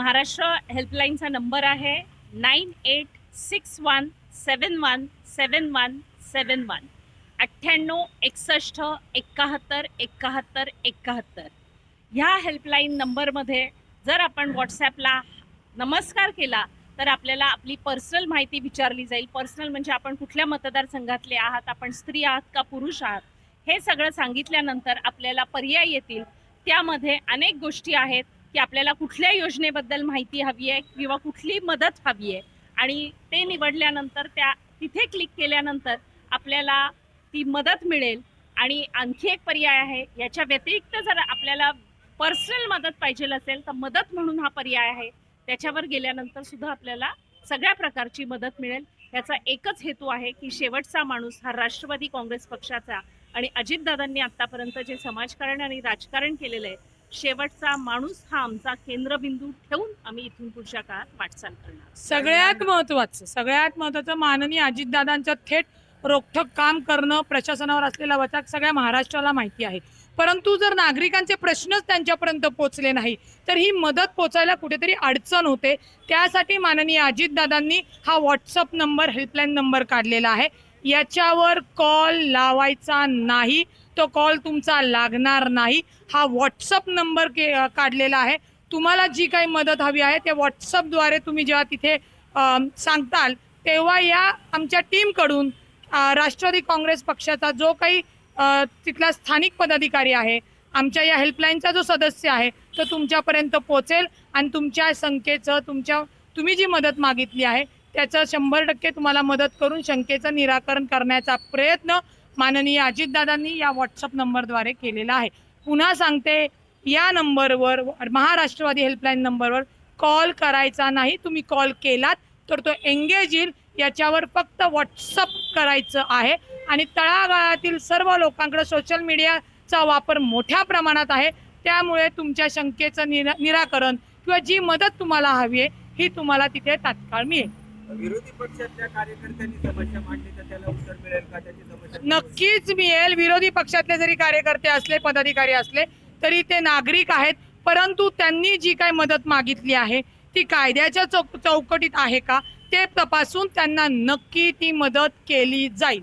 महाराष्ट्र हेल्पलाईनचा नंबर आहे nine eight six one seven one seven one seven one. अठ्ठ्याण्णव एकसष्ट एकाहत्तर एकाहत्तर एकाहत्तर. ह्या हेल्पलाईन नंबरमध्ये जर आपण व्हॉट्सॲपला नमस्कार केला तर आपल्याला आपली पर्सनल माहिती विचारली जाईल. पर्सनल म्हणजे आपण कुठल्या मतदारसंघातले आहात आपण स्त्री आहात का पुरुष आहात हे सगळं सांगितल्यानंतर आपल्याला पर्याय येतील. त्यामध्ये अनेक गोष्टी आहेत. की आपल्याला कुठल्या योजनेबद्दल माहिती हवी आहे किंवा कुठली मदत हवी आहे. आणि ते निवडल्यानंतर त्या तिथे क्लिक केल्यानंतर आपल्याला ती मदत मिळेल. आणि आणखी एक पर्याय आहे याच्या व्यतिरिक्त जर आपल्याला पर्सनल मदत पाहिजे असेल तर मदत म्हणून हा पर्याय आहे. त्याच्यावर गेल्यानंतर सुद्धा आपल्याला सगळ्या प्रकारची मदत मिळेल. याचा एकच हेतू आहे की शेवटचा माणूस हा राष्ट्रवादी काँग्रेस पक्षाचा आणि अजितदादांनी आतापर्यंत जे समाजकारण आणि राजकारण केलेलं आहे शेवटचा माणूस हा आमचा केंद्रबिंदू ठेवून आम्ही इथून पुढच्या काळात वाटचाल करणार. सगळ्यात महत्वाचं सगळ्यात महत्वाचं माननीय अजितदादांचं थेट रोखठोक काम करणं प्रशासनावर असलेला वचाक सगळ्या महाराष्ट्राला माहिती आहे. परंतु जर नागरिकांचे प्रश्नच त्यांच्यापर्यंत पोचले नाही तर ही मदत पोचायला कुठेतरी अडचण होते. त्यासाठी माननीय अजितदादांनी हा व्हॉट्सअप नंबर हेल्पलाईन नंबर काढलेला आहे. याच्यावर कॉल लावायचा नाही. तो कॉल तुमचा लागणार नाही. हा व्हॉट्सअप नंबर के काढलेला आहे. तुम्हाला जी काही मदत हवी आहे त्या व्हॉट्सअपद्वारे तुम्ही जेव्हा तिथे सांगताल तेव्हा या आमच्या टीमकडून राष्ट्रवादी काँग्रेस पक्षाचा जो काही तिथला स्थानिक पदाधिकारी आहे आमच्या या हेल्पलाईनचा जो सदस्य आहे तो तुमच्यापर्यंत पोचेल आणि तुमच्या संख्येचं तुमच्या तुम्ही जी मदत मागितली आहे त्याचं शंभर टक्के तुम्हाला मदत करून शंकेचं निराकरण करण्याचा प्रयत्न माननीय अजितदादांनी या व्हॉट्सअप नंबरद्वारे केलेला आहे. पुन्हा सांगते या नंबरवर महाराष्ट्रवादी हेल्पलाईन नंबरवर कॉल करायचा नाही. तुम्ही कॉल केलात तर तो एंगेज येईल. याच्यावर फक्त व्हॉट्सअप करायचं आहे. आणि तळागाळातील सर्व लोकांकडे सोशल मीडियाचा वापर मोठ्या प्रमाणात आहे. त्यामुळे तुमच्या शंकेचं निरा निराकरण किंवा जी मदत तुम्हाला हवी आहे ही तुम्हाला तिथे तात्काळ मिळेल. विरोधी पक्षातल्या कार्यकर्त्यांनी समस्या मांडली तर त्याला उत्तर मिळेल का? त्याची समस्या नक्कीच मिळेल. विरोधी पक्षातले जरी कार्यकर्ते असले पदाधिकारी असले तरी ते नागरिक आहेत. परंतु त्यांनी जी काही मदत मागितली आहे ती कायद्याच्या चौक चौकटीत आहे का? ते तपासून त्यांना नक्की ती मदत केली जाईल.